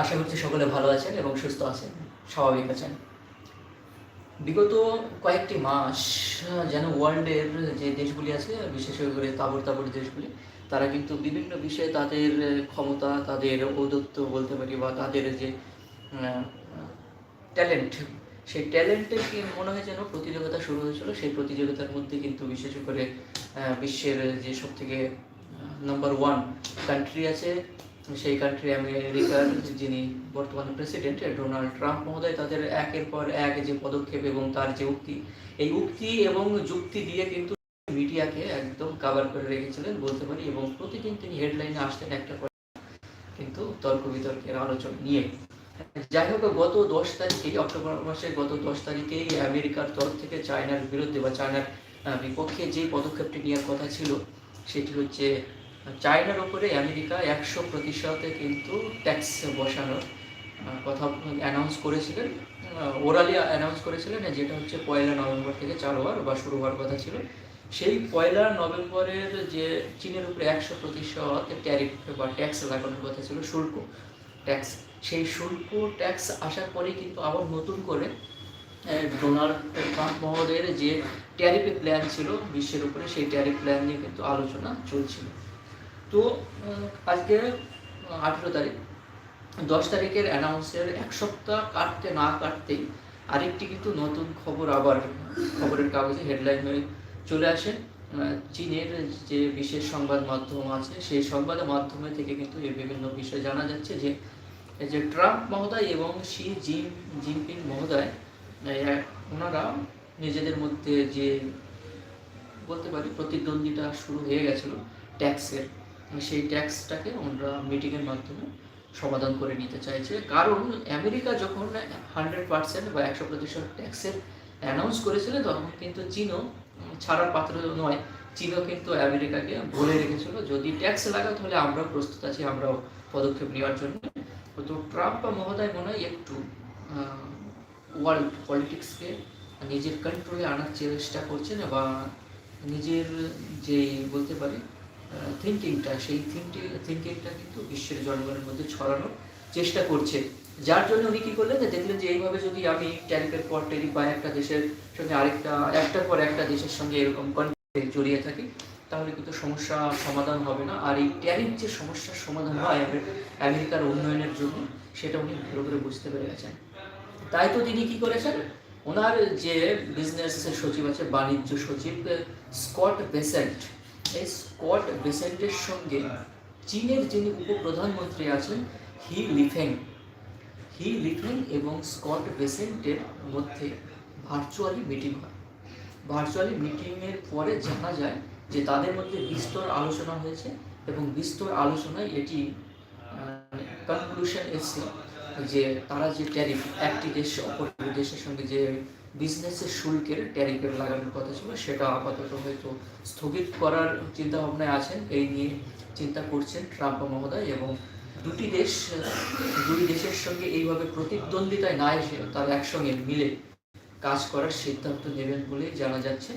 আশা করছি সকলে ভালো আছেন এবং সুস্থ আছেন, স্বাভাবিক আছেন। বিগত কয়েকটি মাস, যেন ওয়ার্ল্ডের যে দেশগুলি আছে, বিশেষ করে তাবর তাবর দেশগুলি, তারা কিন্তু বিভিন্ন বিষয়ে তাদের ক্ষমতা, তাদের ঔদত্ত বলতে পারি বা তাদের যে ট্যালেন্ট, সেই ট্যালেন্টের কি মনে হয় যেন প্রতিযোগিতা শুরু হয়েছিল? সেই প্রতিযোগিতার মধ্যে কিন্তু বিশেষ করে বিশ্বের যে সব থেকে নাম্বার ওয়ান কান্ট্রি আছে সেই কান্ট্রি আমেরিকার যিনি বর্তমানে প্রেসিডেন্ট ডোনাল্ড ট্রাম্প মহোদয়, তাদের একের পর এক যে পদক্ষেপ এবং তার যে উক্তি, এই উক্তি এবং যুক্তি দিয়ে কিন্তু মিডিয়াকে একদম কাভার করে রেখেছিলেন বলতে পারি এবং প্রতিদিন তিনি হেডলাইনে আসতেন একটা করে কিন্তু তর্ক বিতর্কের আলোচনা নিয়ে। যাই হোক, গত দশ তারিখেই, অক্টোবর মাসের গত দশ তারিখেই আমেরিকার তরফ থেকে চায়নার বিরুদ্ধে বা চায়নার বিপক্ষে যে পদক্ষেপটি নেওয়ার কথা ছিল, সেটি হচ্ছে চায়নার উপরে আমেরিকা একশো প্রতিশতে কিন্তু ট্যাক্স বসানোর কথা অ্যানাউন্স করেছিলেন। ওরালি অ্যানাউন্স করেছিলেন যেটা হচ্ছে পয়লা নভেম্বর থেকে চালু হওয়ার বা শুরু হওয়ার কথা ছিল। সেই পয়লা নভেম্বরের যে চীনের উপরে একশো প্রতিশত ট্যারিফ বা ট্যাক্স লাগানোর কথা ছিল, শুল্ক ট্যাক্স সেই শুল্ক ট্যাক্স আসার পরেই কিন্তু আবার নতুন করে ডোনাল্ড ট্রাম্প মহোদয়ের যে ট্যারিফের প্ল্যান ছিল, বিশ্বের উপরে সেই ট্যারিফ প্ল্যান নিয়ে কিন্তু আলোচনা চলছিল। তো আজকে আঠেরো তারিখ। দশ তারিখের অ্যানাউন্সের এক সপ্তাহ কাটতে না কাটতেই আরেকটি কিন্তু নতুন খবর আবার খবরের কাগজে হেডলাইন হয়ে চলে আসে। চীনের যে বিশেষ সংবাদ মাধ্যম আছে, সেই সংবাদ মাধ্যমে থেকে কিন্তু এই বিভিন্ন বিষয় জানা যাচ্ছে যে যে ট্রাম্প মহোদয় এবং শি জিন, জিনপিং মহোদয় ওনারা নিজেদের মধ্যে যে, বলতে পারি, প্রতিদ্বন্দ্বিতা শুরু হয়ে গেছিল ট্যাক্সের। সেই ট্যাক্সটাকে আমরা মিটিংয়ের মাধ্যমে সমাধান করে নিতে চাইছে। কারণ আমেরিকা যখন হান্ড্রেড পার্সেন্ট বা একশো প্রতিশত ট্যাক্সের অ্যানাউন্স করেছিল, তখন কিন্তু চীনও ছাড়ার পাত্র নয়, চীনও কিন্তু আমেরিকাকে বলে রেখেছিল, যদি ট্যাক্স লাগাও, তাহলে আমরাও প্রস্তুত আছি, আমরাও পদক্ষেপ নেওয়ার জন্য। তো ট্রাম্প বা মহোদয় মনে হয় একটু ওয়ার্ল্ড পলিটিক্সকে নিজের কন্ট্রোলে আনার চেষ্টা করছেন বা নিজের যে, বলতে পারি থিঙ্কিংটা সেই থিঙ্কিং থিঙ্কিংটা কিন্তু বিশ্বের জনগণের মধ্যে ছড়ানোর চেষ্টা করছে। যার জন্য উনি কি করলেন যে, দেখলেন যে এইভাবে যদি আমি ট্যারিফের পর ট্যারিফ বা একটা দেশের সঙ্গে আরেকটা, একটার পর একটা দেশের সঙ্গে এরকম কন্ট্যাক্টে জড়িয়ে থাকি, তাহলে কিন্তু সমস্যা সমাধান হবে না। আর এই ট্যারিফ যে সমস্যার সমাধান হয় আমেরিকার উন্নয়নের জন্য, সেটা উনি ভালো করে বুঝতে পেরে গেছেন। তাই তো তিনি কী করেছেন? ওনার যে বিজনেস সচিব আছে, বাণিজ্য সচিব, স্কট বেসেন্ট এই স্কট বেসেন্টের সঙ্গে চীনের যিনি উপপ্রধানমন্ত্রী আছেন, হি লিফেং। হি লিফেং এবং স্কট বেসেন্টের মধ্যে ভার্চুয়ালি মিটিং হয়। ভার্চুয়ালি মিটিংয়ের পরে জানা যায় যে তাদের মধ্যে বিস্তর আলোচনা হয়েছে এবং বিস্তর আলোচনায় এটি কনক্লুশন এসছে যে তারা যে ট্যারিফ একটি দেশ অপর দেশের সঙ্গে যে বিজনেসের শুল্কের ট্যারিফের লাগানোর কথা ছিল, সেটা আপাতত হয়তো স্থগিত করার চিন্তা ভাবনায় আছেন। এই নিয়ে চিন্তা করছেন ট্রাম্প মহোদয় এবং দুটি দেশ, দুই দেশের সঙ্গে এইভাবে প্রতিদ্বন্দ্বিতায় না এসে তারা একসঙ্গে মিলে কাজ করার সিদ্ধান্ত নেবেন বলে জানা যাচ্ছে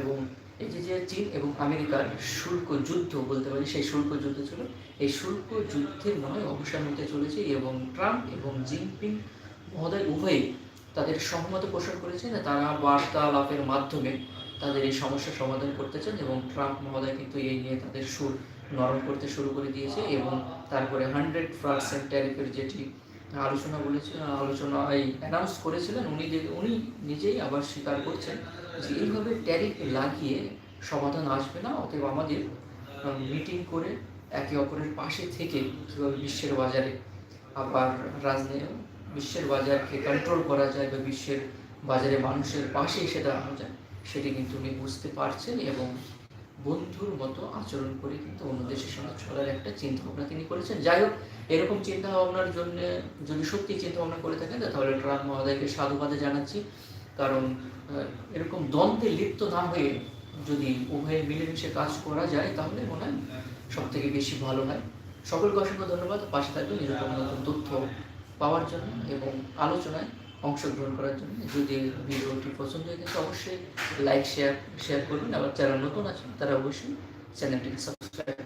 এবং এই যে যে চীন এবং আমেরিকার শুল্ক যুদ্ধ বলতে পারি, সেই শুল্ক যুদ্ধ ছিল। এই শুল্ক যুদ্ধের হয় অবসান হতে চলেছে এবং ট্রাম্প এবং জিনপিং মহোদয় উভয়ই তাদের সহমত পোষণ করেছেন তারা বার্তালাপের মাধ্যমে তাদের এই সমস্যার সমাধান করতে চান এবং ট্রাম্প মহোদয় কিন্তু এই নিয়ে তাদের সুর নরম করতে শুরু করে দিয়েছে এবং তারপরে হান্ড্রেড পার্সেন্ট ট্যারিফের যেটি আলোচনা বলেছে, আলোচনা, এই অ্যানাউন্স করেছিলেন, উনি যে, উনি নিজেই আবার স্বীকার করছেন যে এইভাবে ট্যারিফ লাগিয়ে সমাধান আসবে না, অতএব আমাদের মিটিং করে একে অপরের পাশে থেকে কীভাবে বিশ্বের বাজারে আবার রাজনীতি বিশ্বের বাজারকে কন্ট্রোল করা যায় বা বিশ্বের বাজারে মানুষের পাশে এসে দাঁড়ানো যায়, সেটি কিন্তু উনি বুঝতে পারছেন এবং বন্ধুর মতো আচরণ করে কিন্তু অন্য দেশের সঙ্গে চলার একটা চিন্তা ভাবনা তিনি করেছেন। যাই হোক, এরকম চিন্তা ভাবনার জন্য যদি সত্যি চিন্তা ভাবনা করে থাকেন তাহলে ট্রাম্প মহোদয়কে সাধুবাদে জানাচ্ছি। কারণ এরকম দ্বন্দ্বে লিপ্ত না হয়ে যদি উভয়ে মিলেমিশে কাজ করা যায়, তাহলে মনে হয় সব থেকে বেশি ভালো হয়। সকলকে অসংখ্য ধন্যবাদ। পাশে থাকবেন। এরকম নতুন তথ্য পাওয়ার জন্য এবং আলোচনায় অংশগ্রহণ করার জন্য। যদি ভিডিওটি পছন্দ হয়ে থাকে অবশ্যই লাইক শেয়ার শেয়ার করবেন। আবার যারা নতুন আছেন, তারা অবশ্যই চ্যানেলটিকে সাবস্ক্রাইব